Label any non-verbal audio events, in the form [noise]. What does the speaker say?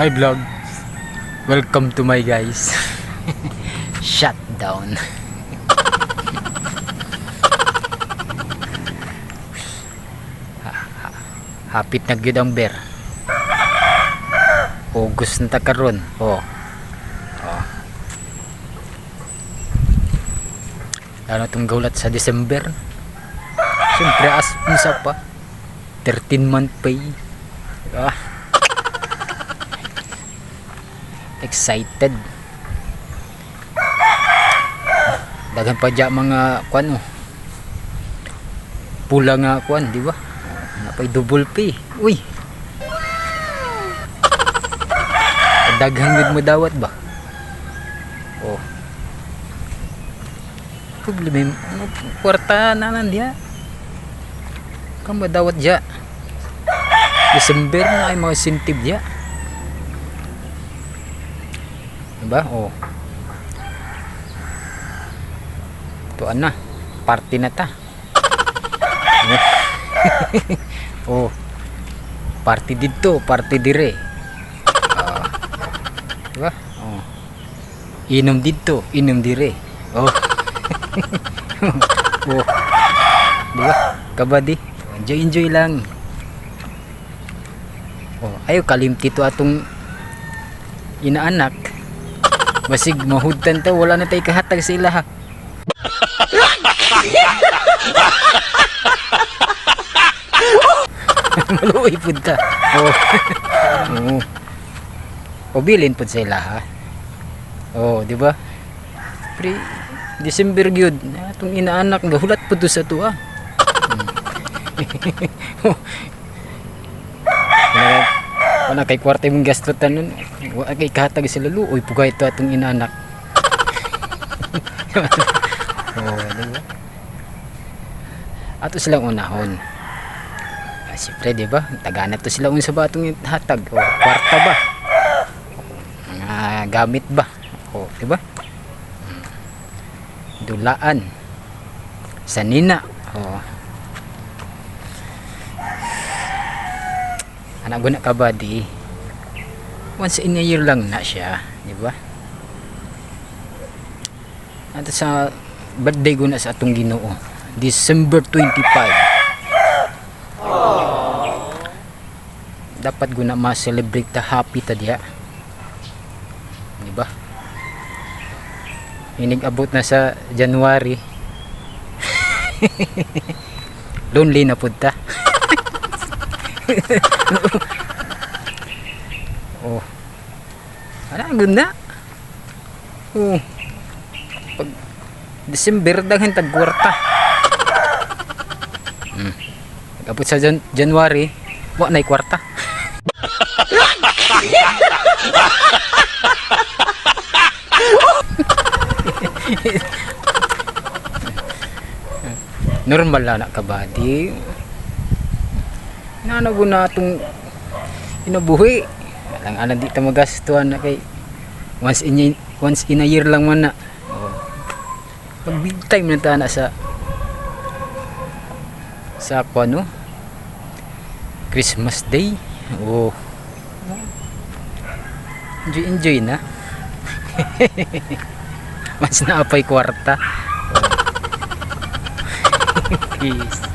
Hi vlog. Welcome to my guys. [laughs] Shutdown. Ha- [laughs] ha- Hapit na gyud ang bear. August na ta karon. Oh. Oh. Ano tong gulat sa December? Siyempre as pa. 13 month pay. Ah. Excited. Dagan pa dya mga kuan oh. Pula nga kuan, di ba? Napay double pay. Uy. Daghan gud mo dawat ba? Oh. Problema ano kwarta na nandiya. Kamo dawat dya. December na ay mga sintib dya. Diba? Oh. Tuan na. Party na ta. [laughs] oh. Party dito, party dire. Ah. diba? Oh. Inom dito, inom dire. Oh. [laughs] oh. Diba? Kabadi. Enjoy, enjoy lang. Oh, ayo kalimti to atong inaanak. Basig mahudtan ta wala na tay kahatag sa ila ha. [laughs] Maluoy pud ta. Oh. Oo. O bilin pud sa ila ha. Oh, di ba? Pre December gyud atong inaanak gahulat to sa tuwa. Wala, [laughs] wala kay kwarta mong gastutan nun. Wala kay kahatag sa lalo. Uy, pugay ito atong inaanak. oh, [laughs] diba? Ato silang unahon. Ah, Siyempre, di ba? Tagana to sila unsa ba atong hatag? O, kwarta ba? Mga gamit ba? O, di ba? Hmm. Dulaan. Sanina. O, anak na ka ba di? Once in a year lang na siya di ba? At sa birthday ko na sa atong ginoo December 25 dapat ko na ma-celebrate ta happy ta diha di ba? Inig abot na sa January. [laughs] Lonely na pud ta oh. Ano ang ganda? Oh. Pag December daghan tag kwarta. Hmm. Pagabot sa Jan January, wa nay kwarta. [laughs] Normal na na ba? Di nanago na itong inabuhi? Alang alang di ta magastuhan na kay once in, once in a year lang man na. Oh. pag big time na ta na sa sa ako ano? Christmas Day. Oh enjoy enjoy na. [laughs] Mas naapay kwarta. [laughs] Peace